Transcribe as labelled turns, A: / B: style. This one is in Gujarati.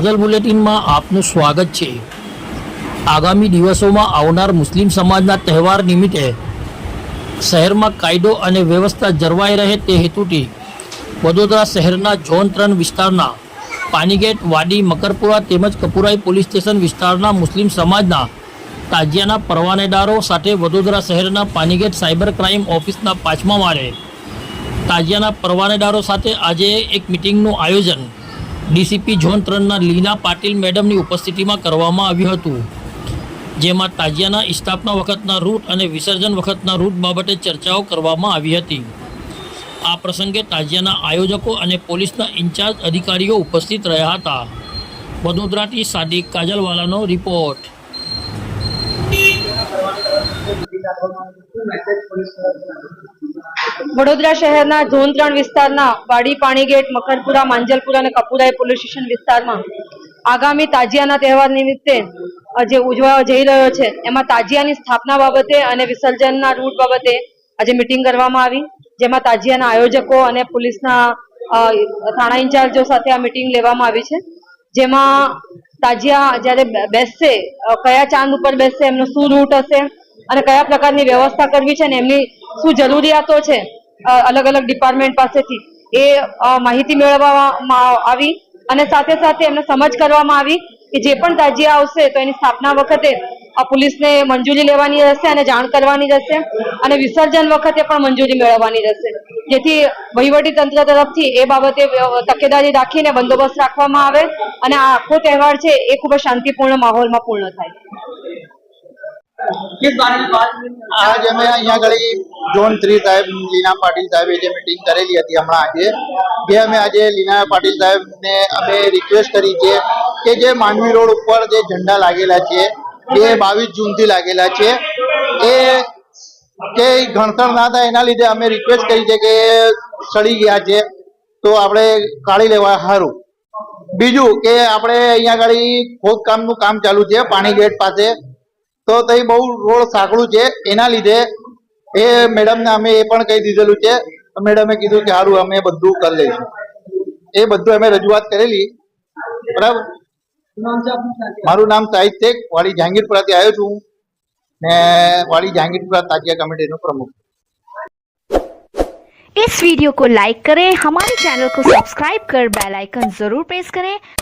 A: કાજલ બુલેટિનમાં આપનું સ્વાગત છે. આગામી દિવસોમાં આવનાર મુસ્લિમ સમાજના તહેવાર નિમિત્તે શહેરમાં કાયદો અને વ્યવસ્થા જળવાઈ રહે તે હેતુથી વડોદરા શહેરના ઝોન ત્રણ વિસ્તારના પાનીગેટ, વાડી, મકરપુરા તેમજ કપુરાઈ પોલીસ સ્ટેશન વિસ્તારના મુસ્લિમ સમાજના તાજિયાના પરવાનેદારો સાથે વડોદરા શહેરના પાનીગેટ સાયબર ક્રાઇમ ઓફિસના પાંચમા માળે તાજિયાના પરવાનેદારો સાથે આજે એક મિટિંગનું આયોજન ડીસીપી ઝોન ત્રણના લીના પાટીલ મેડમની ઉપસ્થિતિમાં કરવામાં આવ્યું હતું, જેમાં તાજિયાના સ્થાપના વખતના રૂટ અને વિસર્જન વખતના રૂટ બાબતે ચર્ચાઓ કરવામાં આવી હતી. આ પ્રસંગે તાજિયાના આયોજકો અને પોલીસના ઇન્ચાર્જ અધિકારીઓ ઉપસ્થિત રહ્યા હતા. વડોદરાથી સાદિક કાજલવાલાનો રિપોર્ટ.
B: વડોદરા શહેરના ઝોન ત્રણ વિસ્તારના વાડી પાણીગેટ મકરપુરા, માંજલપુરા અને કપુરાઈ પોલીસ સ્ટેશન વિસ્તારમાં આગામી તાજિયાના તહેવાર નિમિત્તે જે ઉજવાવા જઈ રહ્યો છે. એમાં તાજિયાની સ્થાપના બાબતે અને વિસર્જનના રૂટ બાબતે આજે મિટિંગ કરવામાં આવી. જેમાં તાજિયાના આયોજકો અને પોલીસના થાણા ઇન્ચાર્જો સાથે આ મિટિંગ લેવામાં આવી છે. જેમાં તાજિયા જ્યારે બેસશે કયા ચાંદ ઉપર બેસશે, એમનો શું રૂટ હશે અને કયા પ્રકારની વ્યવસ્થા કરવી છે ને એમની શું જરૂરિયાતો છે અલગ અલગ ડિપાર્ટમેન્ટ પાસેથી એ માહિતી મેળવવામાં આવી અને સાથે સાથે એમને સમજ કરવામાં આવી કે જે પણ તાજિયા આવશે તો એની સ્થાપના વખતે પોલીસને મંજૂરી લેવાની રહેશે અને જાણ કરવાની રહેશે અને વિસર્જન વખતે પણ મંજૂરી મેળવવાની રહેશે. જેથી વહીવટી તંત્ર તરફથી એ બાબતે તકેદારી રાખીને બંદોબસ્ત રાખવામાં આવે અને આ આખો તહેવાર છે એ ખૂબ જ શાંતિપૂર્ણ માહોલમાં પૂર્ણ થાય.
C: આજ અમે અહીંયા આગળ ઝોન થ્રી સાહેબ લીના પાટીલ સાહેબે જે મિટિંગ કરેલી હતી હમણાં આજે. જે અમે આજે લીના પાટીલ સાહેબને અમે રિક્વેસ્ટ કરી છે કે જે માંડવી રોડ ઉપર જે ઝંડા લાગેલા છે એ બાવીસ જૂનથી લાગેલા છે, એ કે ગણતર ના થાય એના લીધે અમે રિક્વેસ્ટ કરી છે કે સડી ગયા છે, તો આપણે કાઢી લેવા સારું. બીજું કે આપણે અહીંયા આગળ ખોદકામનું કામ ચાલુ છે પાણી ગેટ પાસે. તો તઈ બહુ રોડ સાંકડું છે એના લીધે એ મેડમને અમે એ પણ કહી દીધેલું છે તો મેડમે કીધું કે સારું અમે બધું કરી લઈશું એ બધું અમે રજૂઆત કરેલી બરાબર મારું નામ સાહિદ શેખ વાડી જહાંગીરપુરાથી આવ્યો છું ને વાડી જહાંગીરપુરા તાજિયા કમિટીનો પ્રમુખ
D: इस वीडियो को लाइक करें हमारे चैनल को सब्सक्राइब कर बेल आइकन जरूर प्रेस करें